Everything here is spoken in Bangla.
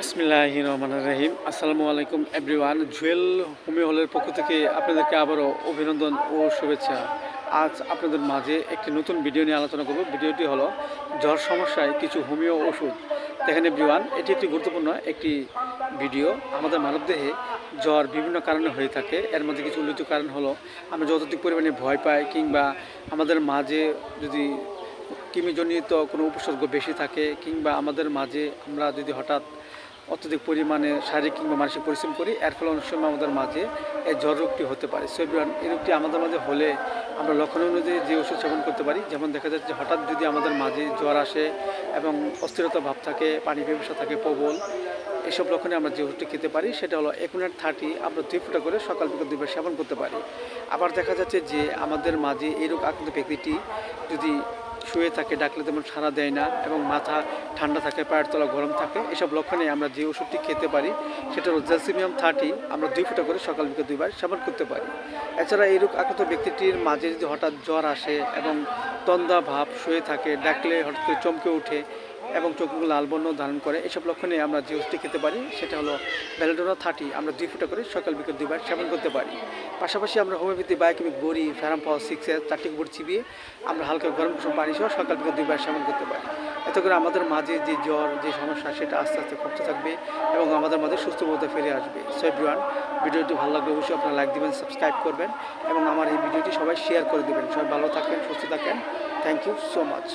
বিসমিল্লাহ রহমান রহিম। আসসালামু আলাইকুম, এভরিওয়ান। জুয়েল হোমিও হলের পক্ষ থেকে আপনাদেরকে আবারও অভিনন্দন ও শুভেচ্ছা। আজ আপনাদের মাঝে একটি নতুন ভিডিও নিয়ে আলোচনা করব। ভিডিওটি হলো, জ্বর সমস্যায় কিছু হোমিও ওষুধ। দেখেন এভরিওয়ান, এটি একটি গুরুত্বপূর্ণ একটি ভিডিও। আমাদের মানবদেহে জ্বর বিভিন্ন কারণে হয়ে থাকে। এর মধ্যে কিছু উল্লেখিত কারণ হলো, আমরা যতটুকু পরিমাণে ভয় পাই কিংবা আমাদের মাঝে যদি কৃমিজনিত কোনো উপসর্গ বেশি থাকে কিংবা আমাদের মাঝে আমরা যদি হঠাৎ অত্যধিক পরিমাণে শারীরিক কিংবা মানসিক পরিশ্রম করি। এর ফলে অনেক সময় আমাদের মাঝে এই জ্বর রোগটি হতে পারে। সো এভরিওয়ান এই রোগটি আমাদের মাঝে হলে আমরা লক্ষণ অনুযায়ী যে ওষুধ সেবন করতে পারি, যেমন দেখা যাচ্ছে হঠাৎ যদি আমাদের মাঝে জ্বর আসে এবং অস্থিরতা ভাব থাকে, পানি ব্যবসা থাকে, প্রবল, এসব লক্ষণে আমরা যে ওষুধটি খেতে পারি, সেটা হলো একুনেট থার্টি, আমরা দুই ফুটা করে সকাল বিকেল দুইবার সেবন করতে পারি। আবার দেখা যাচ্ছে যে আমাদের মাঝে এই রোগ আক্রান্ত ব্যক্তিটি যদি শুয়ে থাকে, ডাকলে তেমন সারা দেয় না এবং মাথা ঠান্ডা থাকে, পায়ের তলা গরম থাকে। এসব লক্ষণে আমরা যে ওষুধটি খেতে পারি, সেটা হল জেলসিমিয়াম থার্টি, আমরা দুই ফুটা করে সকাল বিকেল দুইবার সেবন করতে পারি। এছাড়া এই রোগ আক্রান্ত ব্যক্তিটির মাঝে যদি হঠাৎ জ্বর আসে এবং তন্দা ভাব শুয়ে থাকে, ডাকলে হঠাৎ করে চমকে ওঠে এবং চোখগুলো লাল বর্ণ ধারণ করে এসব লক্ষণে আমরা যে ওষুধটি খেতে পারি, সেটা হলো ব্যালেডোনা থার্টি আমরা দুই ফুটা করে সকাল বিকেল দুইবার সেবন করতে পারি। পাশাপাশি আমরা হোমিওপ্যাথি বায়োকেমিক বড়ি ফ্যারাম পাওয়ার সিক্স এর চারটি উপর চিবিয়ে আমরা হালকা গরম কুসুম পানি সহ সকাল বিকেল দুইবার সেবন করতে পারি। এতে করে আমাদের মাঝে যে জ্বর, যে সমস্যা, সেটা আস্তে আস্তে কমতে থাকবে এবং আমাদের মাঝে সুস্থ বোধে ফিরে আসবে। সো এভরিওয়ান ভিডিওটি ভালো লাগলে অবশ্যই আপনারা লাইক দিবেন সাবস্ক্রাইব করবেন এবং আমার এই ভিডিওটি সবাই শেয়ার করে দেবেন। সবাই ভালো থাকেন, সুস্থ থাকেন। Thank you so much